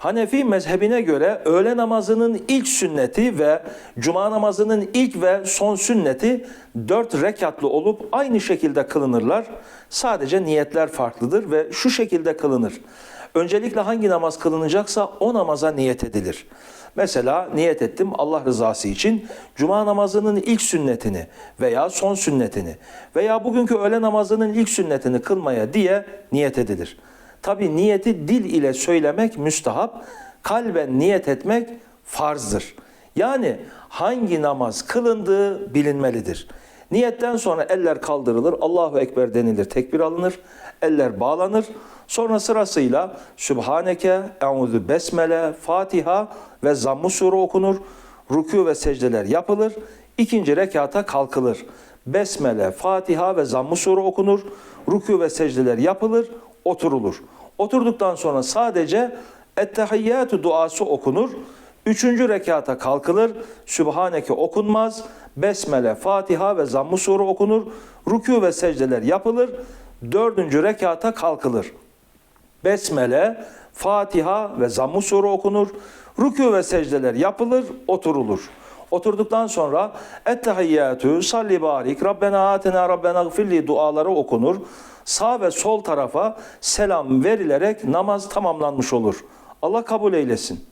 Hanefi mezhebine göre öğle namazının ilk sünneti ve cuma namazının ilk ve son sünneti dört rekatlı olup aynı şekilde kılınırlar. Sadece niyetler farklıdır ve şu şekilde kılınır. Öncelikle hangi namaz kılınacaksa o namaza niyet edilir. Mesela niyet ettim Allah rızası için cuma namazının ilk sünnetini veya son sünnetini veya bugünkü öğle namazının ilk sünnetini kılmaya diye niyet edilir. Tabi niyeti dil ile söylemek müstahap, kalben niyet etmek farzdır. Yani hangi namaz kılındığı bilinmelidir. Niyetten sonra eller kaldırılır, Allahu Ekber denilir, tekbir alınır, eller bağlanır. Sonra sırasıyla Sübhaneke, Euzu Besmele, Fatiha ve Zamm-ı Sure okunur. Rükû ve secdeler yapılır. İkinci rekata kalkılır. Besmele, Fatiha ve Zamm-ı Sure okunur. Rükû ve secdeler yapılır, oturulur. Oturduktan sonra sadece Ettehiyyatü duası okunur. Üçüncü rekata kalkılır. Sübhaneke okunmaz. Besmele, Fatiha ve Zamm-ı Sure okunur. Rükû ve secdeler yapılır. Dördüncü rekata kalkılır. Besmele, Fatiha ve Zamm-ı Sure okunur. Rükû ve secdeler yapılır, oturulur. Oturduktan sonra Ettehiyyatü, Salli Barik, Rabbena Atina, Rabbena Gfirli duaları okunur. Sağ ve sol tarafa selam verilerek namaz tamamlanmış olur. Allah kabul eylesin.